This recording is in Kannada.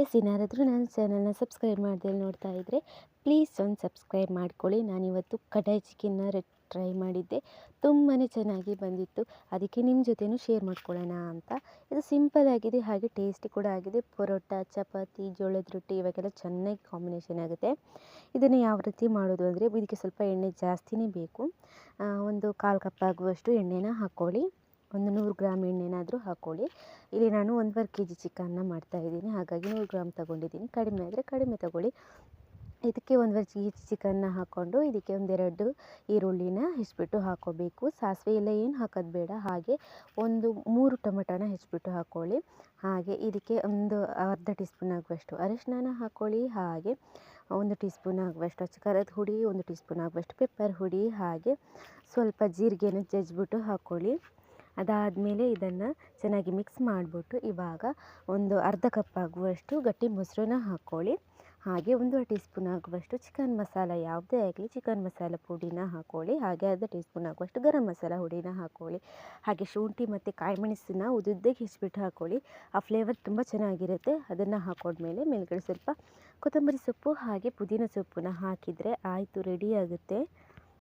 ಎಸ್ ಇನ್ನಾರಾದರೂ ನನ್ನ ಚಾನಲ್ನ ಸಬ್ಸ್ಕ್ರೈಬ್ ಮಾಡ್ದೆ ನೋಡ್ತಾ ಇದ್ದರೆ ಪ್ಲೀಸ್ ಒಂದು ಸಬ್ಸ್ಕ್ರೈಬ್ ಮಾಡ್ಕೊಳ್ಳಿ. ನಾನಿವತ್ತು ಕಡಾಯಿ ಚಿಕನ್ನ ಟ್ರೈ ಮಾಡಿದ್ದೆ. ತುಂಬಾ ಚೆನ್ನಾಗಿ ಬಂದಿತ್ತು. ಅದಕ್ಕೆ ನಿಮ್ಮ ಜೊತೆನೂ ಶೇರ್ ಮಾಡ್ಕೊಳ್ಳೋಣ ಅಂತ. ಇದು ಸಿಂಪಲ್ ಆಗಿದೆ, ಹಾಗೆ ಟೇಸ್ಟಿ ಕೂಡ ಆಗಿದೆ. ಪರೋಟ, ಚಪಾತಿ, ಜೋಳದ ರೊಟ್ಟಿ ಇವಾಗೆಲ್ಲ ಚೆನ್ನಾಗಿ ಕಾಂಬಿನೇಷನ್ ಆಗುತ್ತೆ. ಇದನ್ನು ಯಾವ ರೀತಿ ಮಾಡೋದು ಅಂದರೆ, ಇದಕ್ಕೆ ಸ್ವಲ್ಪ ಎಣ್ಣೆ ಜಾಸ್ತಿನೇ ಬೇಕು. ಒಂದು ಕಾಲು ಕಪ್ ಆಗುವಷ್ಟು ಎಣ್ಣೆನ ಹಾಕ್ಕೊಳ್ಳಿ ಒಂದು ನೂರು ಗ್ರಾಮ್ ಎಣ್ಣೆನಾದರೂ ಹಾಕ್ಕೊಳ್ಳಿ ಇಲ್ಲಿ ನಾನು ಒಂದುವರೆ ಕೆ ಜಿ ಚಿಕನ್ನ ಮಾಡ್ತಾಯಿದ್ದೀನಿ ಹಾಗಾಗಿ ನೂರು ಗ್ರಾಮ್ ತೊಗೊಂಡಿದ್ದೀನಿ. ಕಡಿಮೆ ಆದರೆ ಕಡಿಮೆ ತಗೊಳ್ಳಿ. ಇದಕ್ಕೆ ಒಂದುವರೆ ಕೆ ಜಿ ಚಿಕನ್ನ ಹಾಕ್ಕೊಂಡು ಇದಕ್ಕೆ ಒಂದೆರಡು ಈರುಳ್ಳಿನ ಹೆಚ್ಚಿಬಿಟ್ಟು ಹಾಕ್ಕೋಬೇಕು ಸಾಸಿವೆ ಎಲ್ಲ ಏನು ಹಾಕೋದು ಬೇಡ. ಹಾಗೆ ಒಂದು ಮೂರು ಟೊಮೆಟೊನ ಹೆಚ್ಚಿಬಿಟ್ಟು ಹಾಕ್ಕೊಳ್ಳಿ ಹಾಗೆ ಇದಕ್ಕೆ ಒಂದು ಅರ್ಧ ಟೀ ಸ್ಪೂನ್ ಆಗುವಷ್ಟು ಅರಿಶಿನ ಹಾಕ್ಕೊಳ್ಳಿ ಹಾಗೆ ಒಂದು ಟೀ ಸ್ಪೂನ್ ಆಗುವಷ್ಟು ಅಚ್ಚ ಖಾರದ ಹುಡಿ, ಒಂದು ಟೀ ಸ್ಪೂನ್ ಆಗುವಷ್ಟು ಪೆಪ್ಪರ್ ಹುಡಿ, ಹಾಗೆ ಸ್ವಲ್ಪ ಜೀರಿಗೆನ ಜಜ್ಜಿಬಿಟ್ಟು ಹಾಕ್ಕೊಳ್ಳಿ ಅದಾದಮೇಲೆ ಇದನ್ನು ಚೆನ್ನಾಗಿ ಮಿಕ್ಸ್ ಮಾಡಿಬಿಟ್ಟು ಇವಾಗ ಒಂದು ಅರ್ಧ ಕಪ್ ಆಗುವಷ್ಟು ಗಟ್ಟಿ ಮೊಸರನ್ನ ಹಾಕ್ಕೊಳ್ಳಿ ಹಾಗೆ ಒಂದು ಟೀ ಸ್ಪೂನ್ ಆಗುವಷ್ಟು ಚಿಕನ್ ಮಸಾಲ, ಯಾವುದೇ ಆಗಲಿ ಚಿಕನ್ ಮಸಾಲ ಪುಡಿನ ಹಾಕ್ಕೊಳ್ಳಿ ಹಾಗೆ ಅರ್ಧ ಟೀ ಸ್ಪೂನ್ ಆಗುವಷ್ಟು ಗರಂ ಮಸಾಲ ಹುಡಿನ ಹಾಕ್ಕೊಳ್ಳಿ ಹಾಗೆ ಶುಂಠಿ ಮತ್ತು ಕಾಯಿಮೆಣಸನ್ನ ಉದ್ದುದ್ದಕ್ಕೆ ಹೆಚ್ಚಿಬಿಟ್ಟು ಹಾಕ್ಕೊಳ್ಳಿ ಆ ಫ್ಲೇವರ್ ತುಂಬ ಚೆನ್ನಾಗಿರುತ್ತೆ. ಅದನ್ನು ಹಾಕೊಂಡ್ಮೇಲೆ ಮೇಲ್ಗಡೆ ಸ್ವಲ್ಪ ಕೊತ್ತಂಬರಿ ಸೊಪ್ಪು ಹಾಗೆ ಪುದೀನ ಸೊಪ್ಪನ್ನ ಹಾಕಿದರೆ ಆಯಿತು ರೆಡಿ ಆಗುತ್ತೆ.